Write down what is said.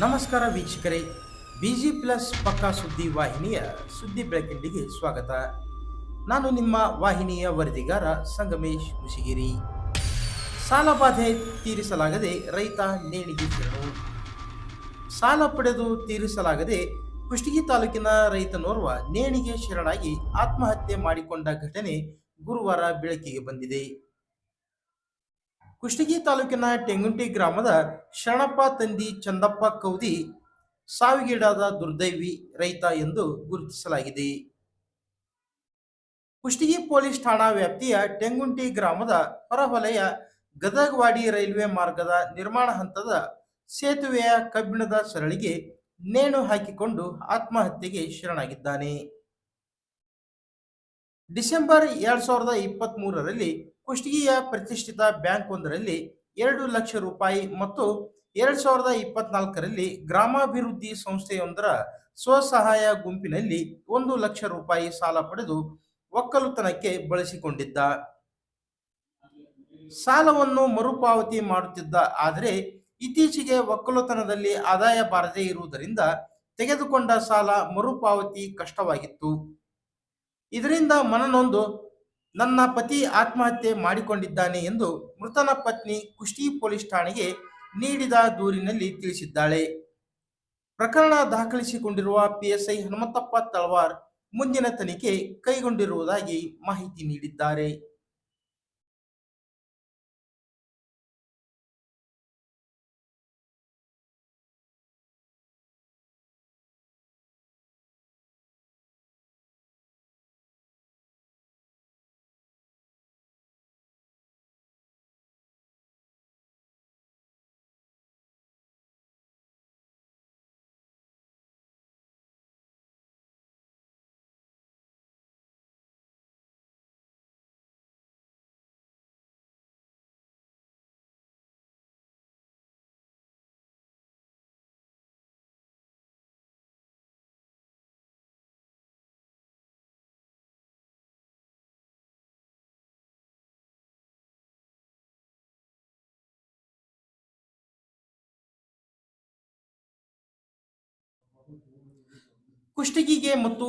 ನಮಸ್ಕಾರ ವೀಕ್ಷಕರೇ, busy plus ಪಕ್ಕಾ ಸುದ್ದಿ ವಾಹಿನಿಯ ಸುದ್ದಿ ಬೆಳಕಿಂಡಿಗೆ ಸ್ವಾಗತ. ನಾನು ನಿಮ್ಮ ವಾಹಿನಿಯ ವರದಿಗಾರ ಸಂಗಮೇಶ್ ಮುಶಿಗಿರಿ ಸಾಲಬಾಧೆ ತೀರಿಸಲಾಗದೆ ರೈತ ನೇಣಿಗೆ ಶರಣು ಸಾಲ ಪಡೆದು ತೀರಿಸಲಾಗದೆ ಕುಷ್ಟಗಿ ತಾಲೂಕಿನ ರೈತನೋರ್ವ ನೇಣಿಗೆ ಶರಣಾಗಿ ಆತ್ಮಹತ್ಯೆ ಮಾಡಿಕೊಂಡ ಘಟನೆ ಗುರುವಾರ ಬೆಳಕಿಗೆ ಬಂದಿದೆ. ಕುಷ್ಟಗಿ ತಾಲೂಕಿನ ಟೆಂಗುಂಟಿ ಗ್ರಾಮದ ಶರಣಪ್ಪ ತಂದಿ ಚಂದಪ್ಪ ಕೌದಿ ಸಾವಿಗೀಡಾದ ದುರ್ದೈವಿ ರೈತ ಎಂದು ಗುರುತಿಸಲಾಗಿದೆ. ಕುಷ್ಟಗಿ ಪೊಲೀಸ್ ಠಾಣಾ ವ್ಯಾಪ್ತಿಯ ಟೆಂಗುಂಟಿ ಗ್ರಾಮದ ಹೊರವಲಯ ಗದಗವಾಡಿ ರೈಲ್ವೆ ಮಾರ್ಗದ ನಿರ್ಮಾಣ ಹಂತದ ಸೇತುವೆಯ ಕಬ್ಬಿಣದ ಸರಳಿಗೆ ನೇಣು ಹಾಕಿಕೊಂಡು ಆತ್ಮಹತ್ಯೆಗೆ ಶರಣಾಗಿದ್ದಾನೆ. ಡಿಸೆಂಬರ್ ಎರಡ್ ಸಾವಿರದ ಇಪ್ಪತ್ತ್ ಮೂರರಲ್ಲಿ ಕುಷ್ಟಗಿಯ ಪ್ರತಿಷ್ಠಿತ ಬ್ಯಾಂಕ್ ಒಂದರಲ್ಲಿ ಎರಡು ಲಕ್ಷ ರೂಪಾಯಿ ಮತ್ತು ಎರಡ್ ಸಾವಿರದ ಇಪ್ಪತ್ನಾಲ್ಕರಲ್ಲಿ ಗ್ರಾಮಾಭಿವೃದ್ಧಿ ಸಂಸ್ಥೆಯೊಂದರ ಸ್ವಸಹಾಯ ಗುಂಪಿನಲ್ಲಿ ಒಂದು ಲಕ್ಷ ರೂಪಾಯಿ ಸಾಲ ಪಡೆದು ಒಕ್ಕಲುತನಕ್ಕೆ ಬಳಸಿಕೊಂಡಿದ್ದ. ಸಾಲವನ್ನು ಮರುಪಾವತಿ ಮಾಡುತ್ತಿದ್ದ, ಆದರೆ ಇತ್ತೀಚೆಗೆ ಒಕ್ಕಲುತನದಲ್ಲಿ ಆದಾಯ ಬಾರದೇ ಇರುವುದರಿಂದ ತೆಗೆದುಕೊಂಡ ಸಾಲ ಮರುಪಾವತಿ ಕಷ್ಟವಾಗಿತ್ತು. ಇದರಿಂದ ಮನನೊಂದು ನನ್ನ ಪತಿ ಆತ್ಮಹತ್ಯೆ ಮಾಡಿಕೊಂಡಿದ್ದಾನೆ ಎಂದು ಮೃತನ ಪತ್ನಿ ಕುಷ್ಟಿ ಪೊಲೀಸ್ ಠಾಣೆಗೆ ನೀಡಿದ ದೂರಿನಲ್ಲಿ ತಿಳಿಸಿದ್ದಾಳೆ. ಪ್ರಕರಣ ದಾಖಲಿಸಿಕೊಂಡಿರುವ ಪಿಎಸ್ಐ ಹನುಮಂತಪ್ಪ ತಳವಾರ್ ಮುಂದಿನ ತನಿಖೆ ಕೈಗೊಂಡಿರುವುದಾಗಿ ಮಾಹಿತಿ ನೀಡಿದ್ದಾರೆ. ಕುಷ್ಟಗಿಗೆ ಮತ್ತು